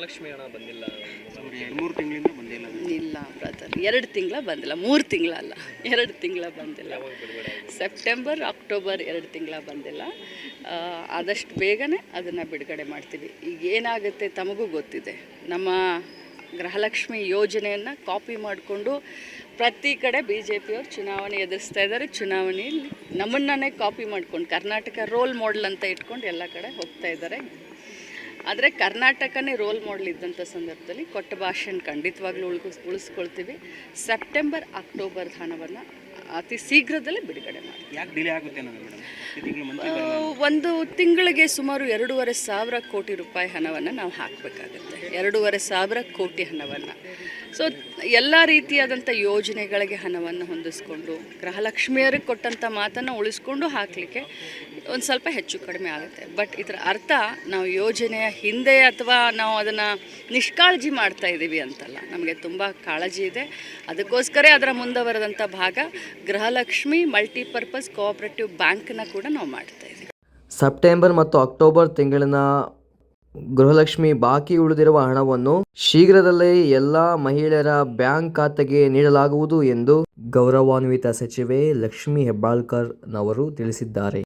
ಗೃಹಲಕ್ಷ್ಮಿ ಹಣ ಬಂದಿಲ್ಲ ಮೂರು ತಿಂಗಳಿಂದ ಬಂದಿಲ್ಲ ಇಲ್ಲ ಬ್ರದರ್ ಎರಡು ತಿಂಗಳ ಬಂದಿಲ್ಲ ಮೂರು ತಿಂಗಳ ಅಲ್ಲ ಎರಡು ತಿಂಗಳ ಬಂದಿಲ್ಲ. ಸೆಪ್ಟೆಂಬರ್ ಅಕ್ಟೋಬರ್ ಎರಡು ತಿಂಗಳ ಬಂದಿಲ್ಲ. ಆದಷ್ಟು ಬೇಗನೆ ಅದನ್ನು ಬಿಡುಗಡೆ ಮಾಡ್ತೀವಿ. ಈಗ ಏನಾಗುತ್ತೆ ತಮಗೂ ಗೊತ್ತಿದೆ. ನಮ್ಮ ಗೃಹಲಕ್ಷ್ಮಿ ಯೋಜನೆಯನ್ನು ಕಾಪಿ ಮಾಡಿಕೊಂಡು ಪ್ರತಿ ಕಡೆ ಬಿ ಜೆ ಪಿಯವರು ಚುನಾವಣೆ ಎದುರಿಸ್ತಾ ಇದ್ದಾರೆ. ಚುನಾವಣೆಯಲ್ಲಿ ನಮ್ಮನ್ನೇ ಕಾಪಿ ಮಾಡ್ಕೊಂಡು ಕರ್ನಾಟಕ ರೋಲ್ ಮಾಡೆಲ್ ಅಂತ ಇಟ್ಕೊಂಡು ಎಲ್ಲ ಕಡೆ ಹೋಗ್ತಾ ಇದ್ದಾರೆ. ಆದರೆ ಕರ್ನಾಟಕನೇ ರೋಲ್ ಮಾಡಲ್ ಇದ್ದಂಥ ಸಂದರ್ಭದಲ್ಲಿ ಕೊಟ್ಟ ಭಾಷೆನ ಖಂಡಿತವಾಗ್ಲೂ ಉಳ್ಕಿಸ್ ಉಳಿಸ್ಕೊಳ್ತೀವಿ. ಸೆಪ್ಟೆಂಬರ್ ಅಕ್ಟೋಬರ್ ಹಣವನ್ನು ಅತಿ ಶೀಘ್ರದಲ್ಲೇ ಬಿಡುಗಡೆ ಮಾಡಿ. ಯಾಕೆ ಡಿಲೇ ಆಗುತ್ತೆ ಮೇಡಮ್? ಒಂದು ತಿಂಗಳಿಗೆ ಸುಮಾರು ಎರಡೂವರೆ ಸಾವಿರ ಕೋಟಿ ರೂಪಾಯಿ ಹಣವನ್ನು ನಾವು ಹಾಕಬೇಕಾಗುತ್ತೆ. ಎರಡೂವರೆ ಸಾವಿರ ಕೋಟಿ ಹಣವನ್ನು. ಸೊ ಎಲ್ಲ ರೀತಿಯಾದಂಥ ಯೋಜನೆಗಳಿಗೆ ಹಣವನ್ನು ಹೊಂದಿಸ್ಕೊಂಡು ಗೃಹಲಕ್ಷ್ಮಿಯರಿಗೆ ಕೊಟ್ಟಂಥ ಮಾತನ್ನು ಉಳಿಸ್ಕೊಂಡು ಹಾಕಲಿಕ್ಕೆ ಒಂದು ಸ್ವಲ್ಪ ಹೆಚ್ಚು ಕಡಿಮೆ ಆಗುತ್ತೆ. ಬಟ್ ಇದರ ಅರ್ಥ ನಾವು ಯೋಜನೆಯ ಹಿಂದೆ ಅಥವಾ ನಾವು ಅದನ್ನು ನಿಷ್ಕಾಳಜಿ ಮಾಡ್ತಾ ಇದ್ದೀವಿ ಅಂತಲ್ಲ. ನಮಗೆ ತುಂಬ ಕಾಳಜಿ ಇದೆ. ಅದಕ್ಕೋಸ್ಕರ ಅದರ ಮುಂದುವರೆದಂಥ ಭಾಗ ಗೃಹಲಕ್ಷ್ಮಿ ಮಲ್ಟಿಪರ್ಪಸ್ ಕೋಆಪರೇಟಿವ್ ಬ್ಯಾಂಕ್ನ ಕೂಡ ನಾವು ಮಾಡ್ತಾ ಸೆಪ್ಟೆಂಬರ್ ಮತ್ತು ಅಕ್ಟೋಬರ್ ತಿಂಗಳಿನ ಗೃಹಲಕ್ಷ್ಮಿ ಬಾಕಿ ಉಳಿದಿರುವ ಹಣವನ್ನು ಶೀಘ್ರದಲ್ಲೇ ಎಲ್ಲ ಮಹಿಳೆಯರ ಬ್ಯಾಂಕ್ ಖಾತೆಗೆ ನೀಡಲಾಗುವುದು ಎಂದು ಗೌರವಾನ್ವಿತ ಸಚಿವೆ ಲಕ್ಷ್ಮಿ ಹೆಬ್ಬಾಳ್ಕರ್ ನವರು ತಿಳಿಸಿದ್ದಾರೆ.